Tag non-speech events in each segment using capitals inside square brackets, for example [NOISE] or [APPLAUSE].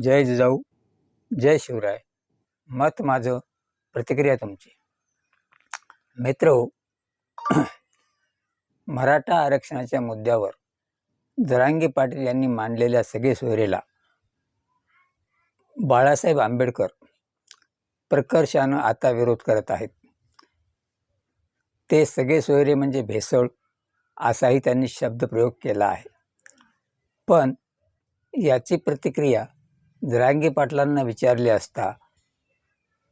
जय जिजाऊ जय शिवराय. मत माझं प्रतिक्रिया तुमची. मित्र हो, [CLEARS THROAT] मराठा आरक्षणाच्या मुद्द्यावर जरांगे पाटील यांनी मांडलेल्या सगळे सोयरेला बाळासाहेब आंबेडकर प्रकर्षानं आता विरोध करत आहेत. ते सगळे सोयरे म्हणजे भेसळ असाही त्यांनी शब्दप्रयोग केला आहे. पण याची प्रतिक्रिया जरांगे पाटलांना विचारले असता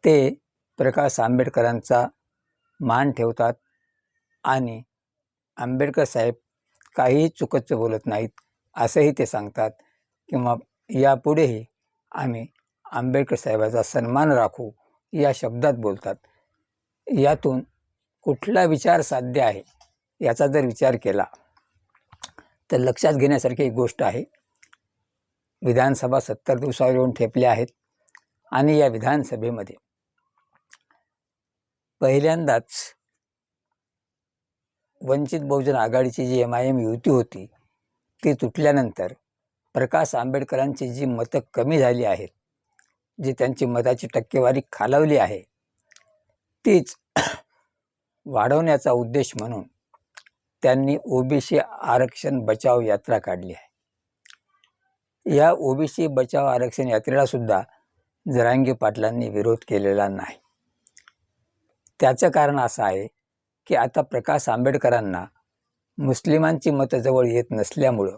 ते प्रकाश आंबेडकरांचा मान ठेवतात आणि आंबेडकर साहेब काहीही चुकच बोलत नाहीत असंही ते सांगतात किंवा यापुढेही आम्ही आंबेडकर साहेबाचा सन्मान राखू या शब्दात बोलतात. यातून कुठला विचार साध्य आहे याचा जर विचार केला तर लक्षात घेण्यासारखी एक गोष्ट आहे. विधानसभा सत्तर दिवसावर येऊन ठेपल्या आहेत आणि या विधानसभेमध्ये पहिल्यांदाच वंचित बहुजन आघाडीची जी एम आय एम युती होती ती तुटल्यानंतर प्रकाश आंबेडकरांची जी मतं कमी झाली आहेत जी त्यांची मताची टक्केवारी खालावली आहे तीच वाढवण्याचा उद्देश म्हणून त्यांनी ओबीसी आरक्षण बचाव यात्रा काढली आहे. या ओबीसी बचाव आरक्षण यात्रेला सुद्धा जरांगी पाटलांनी विरोध केलेला नाही. त्याचं कारण असं आहे की आता प्रकाश आंबेडकरांना मुस्लिमांची मतं जवळ येत नसल्यामुळं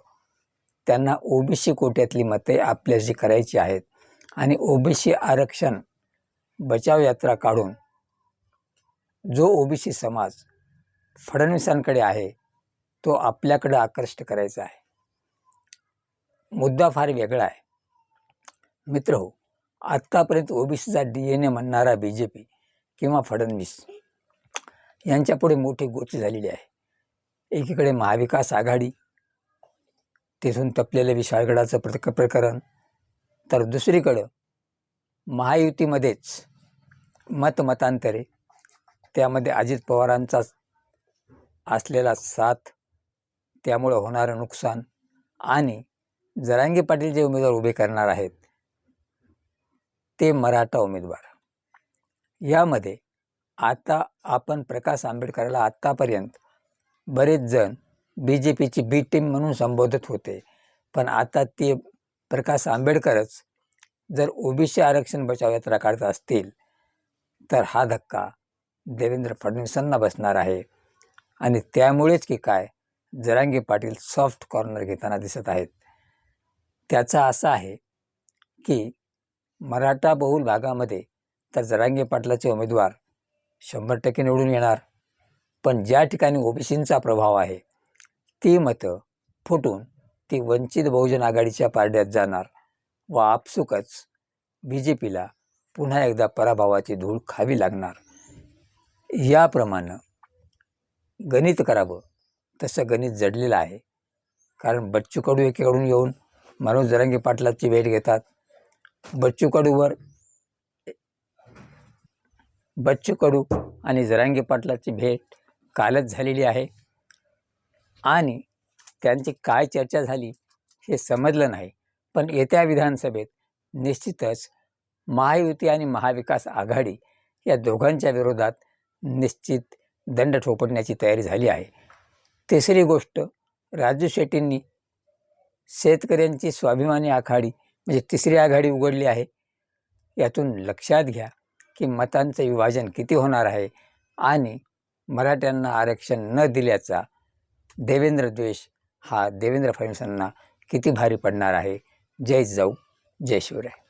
त्यांना ओबीसी कोट्यातली मते आपल्याशी करायची आहेत आणि ओबीसी आरक्षण बचाव यात्रा काढून जो ओबीसी समाज फडणवीसांकडे आहे तो आपल्याकडे आकर्षित करायचा आहे. मुद्दा फार वेगळा आहे. मित्र हो आत्तापर्यंत ओबीसीचा डी एन ए म्हणणारा बी जे पी किंवा फडणवीस यांच्यापुढे मोठी गोष्ट झालेली आहे. एकीकडे महाविकास आघाडी तिथून तपलेलं विशाळगडाचं प्रक प्रकरण तर दुसरीकडं महायुतीमध्येच मतमतांतरे त्यामध्ये अजित पवारांचाच असलेला साथ त्यामुळं होणारं नुकसान आणि जरांगे पाटील जे उमेदवार उभे करणार आहेत ते मराठा उमेदवार. यामध्ये आता आपण प्रकाश आंबेडकरला आत्तापर्यंत बरेच जण बी जे पीची बी टीम म्हणून संबोधत होते. पण आता ते प्रकाश आंबेडकरच जर ओबीसी आरक्षण बचाव यात्रा काढत असतील तर हा धक्का देवेंद्र फडणवीसांना बसणार आहे. आणि त्यामुळेच की काय जरांगे पाटील सॉफ्ट कॉर्नर घेताना दिसत आहेत. त्याचा असा आहे की मराठा बहुल भागामध्ये तर जरांगे पाटलाचे उमेदवार शंभर टक्के निवडून येणार. पण ज्या ठिकाणी ओबीसींचा प्रभाव आहे ती मतं फुटून ती वंचित बहुजन आघाडीच्या पारड्यात जाणार. व आपसुकच बी जे पीला पुन्हा एकदा पराभवाची धूळ खावी लागणार. याप्रमाणे गणित करावं तसं गणित जडलेलं आहे. कारण बच्चू कडू एकीकडून येऊन मनोज जरांगे पाटलाची भेट घेतात. बच्चू कडूवर बच्चू कडू आणि जरांगे पाटलाची भेट कालच झालेली आहे. आणि त्यांची काय चर्चा झाली हे समजलं नाही. पण येत्या विधानसभेत निश्चितच महायुती आणि महाविकास आघाडी या दोघांच्या विरोधात निश्चित दंड ठोपटण्याची तयारी झाली आहे. तिसरी गोष्ट राजू शेट्टींनी शेतकऱ्यांची स्वाभिमानी आघाडी म्हणजे तिसरी आघाडी उघडली आहे. यातून लक्षात घ्या की मतांचं विभाजन किती होणार आहे आणि मराठ्यांना आरक्षण न दिल्याचा देवेंद्र द्वेष हा देवेंद्र फडणवीसांना किती भारी पडणार आहे. जय जाऊ जय शिवराय.